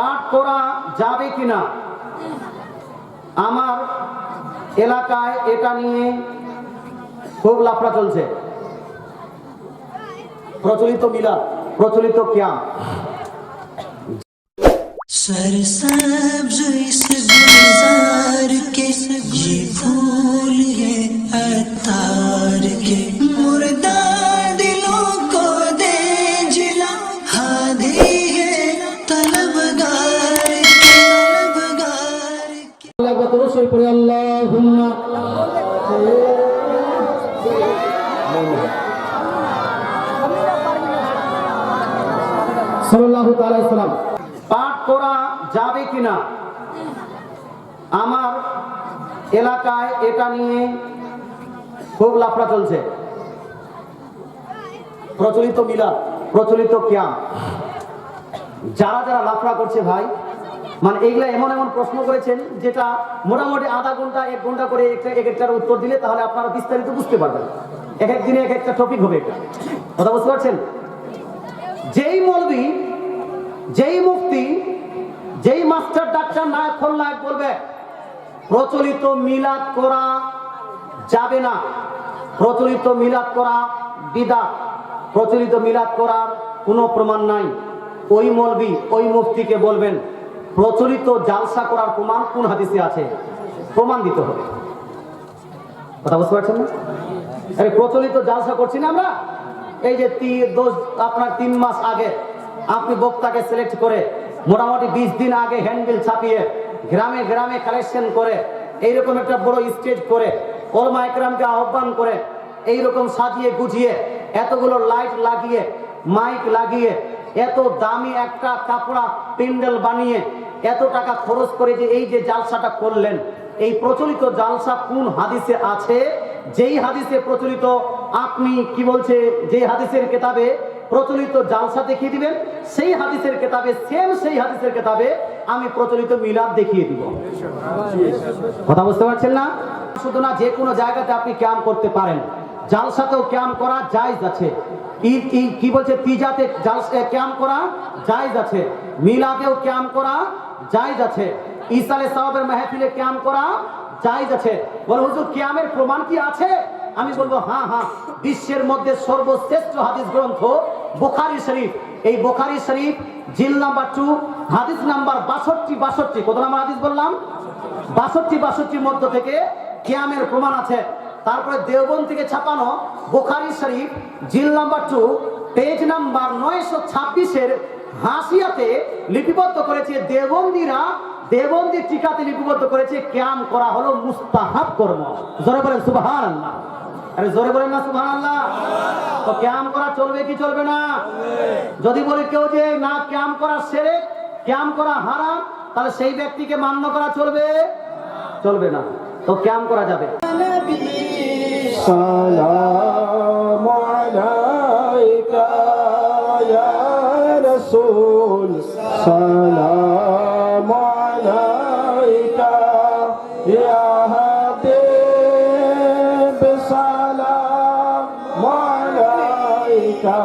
পাঠ করা যাবে কিনা? আমার এলাকায় এটা নিয়ে খুব লাফড়া চলছে। প্রচলিত মিলা প্রচলিত ক্যাম্প পাঠ করা যাবে কিনা? আমার এলাকায় এটা নিয়ে খুব লাফড়া চলছে। প্রচলিত মিলাদ, প্রচলিত ক্যাম্প যারা যারা লাফড়া করছে ভাই মানে এগুলা এমন এমন প্রশ্ন করেছেন যেটা মোটামুটি আধা ঘণ্টা, এক ঘণ্টা করে একটা, এক একটার উত্তর দিলে তাহলে আপনারা বিস্তারিত বুঝতে পারবেন। এক এক দিনে এক একটা টপিক হবে এটা। কথা বুঝতে পারছেন? যেই মলবি, যেই মুফতি, যেই মাস্টার ডাক্তার নায়ক খলনায়ক বলবে, প্রচলিত মিলাদ করা যাবে না। প্রচলিত মিলাদ করা বিদা। প্রচলিত মিলাদ করার কোনো প্রমাণ নাই। ওই মলবি, ওই মুফতিকে বলবেন প্রচলিত জালসা করার প্রমাণ কোন হাদিসে আছে? প্রমাণ দিতে হবে। কথা বুঝতে পারছেন না? আরে প্রচলিত জালসা করছি না আমরা? এই যে দোষ আপনার তিন মাস আগে আপনি বক্তাকে সিলেক্ট করে মোটামুটি বিশ দিন আগে হ্যান্ডবিল ছাপিয়ে গ্রামে গ্রামে কালেকশন করে, এইরকম একটা বড় স্টেজ করে কলমা একরামকে আহ্বান করে, এইরকম সাজিয়ে গুছিয়ে এতগুলো লাইট লাগিয়ে মাইক লাগিয়ে এত দামি একটা কাপড়া প্যান্ডেল বানিয়ে এত টাকা খরচ করে যে এই যে জালসাটা করলেন, এই প্রচলিত জালসা কোন হাদিসে আছে? যেই হাদিসে প্রচলিত, আপনি কি বলছে যে হাদিসের কেতাবে প্রচলিত জালসা দেখিয়ে দিবেন, সেই হাদিসের কেতাবে সেম সেই হাদিসের কেতাবে আমি প্রচলিত মিলাদ দেখিয়ে দিব। কথা বুঝতে পারছেন না? শুধু না, যে কোনো জায়গাতে আপনি ক্যাম্প করতে পারেন। জালসাতেও ক্যাম্প করা জায়েজ আছে। কি বলছে? জালসা ক্যাম্প করা জায়েজ আছে। মিলাদেও ক্যাম্প করা জায়েজ আছে। ইসালে সাহাবের মাহফিলে ক্যাম্প করা জায়েজ আছে। বলে, হুজুর, ক্যামের প্রমাণ কি আছে? আমি বলব হ্যাঁ হ্যাঁ। বিশ্বের মধ্যে সর্বশ্রেষ্ঠ হাদিস গ্রন্থ বোখারি শরীফ। এই বোখারি শরীফ, জিল নাম্বার টু, হাদিস নাম্বার বাষট্টি বাষট্টি। কত নাম্বার হাদিস বললাম? বাষট্টি, বাষট্টির মধ্য থেকে ক্যামের প্রমাণ আছে। তারপরে দেওবন থেকে ছাপানো বোখারি শরীফ, জিল নাম্বার টু পেজ নাম্বার নয়শো ছাব্বিশের হাসিয়াতে লিপিবদ্ধ করেছে দেবন্দিরা দেবন্দির টিকাতে লিপিবদ্ধ করেছে, ক্যাম করা হলো মুস্তাহাব কর্ম। জোরে বলেন সুবাহান আল্লাহ আরে জোরে বলেন না সুবাহান আল্লাহ তো ক্যাম করা চলবে কি চলবে না? যদি বলে কেউ যে না, ক্যাম করা সেরে, ক্যাম করা হারাম, তাহলে সেই ব্যক্তিকে মান্য করা চলবে? চলবে না। তো ক্যাম করা যাবে। সালাম আলাইকা ইয়া রাসূল সালাম আলাইকা ইয়া হাবিব সালাম আলাইকা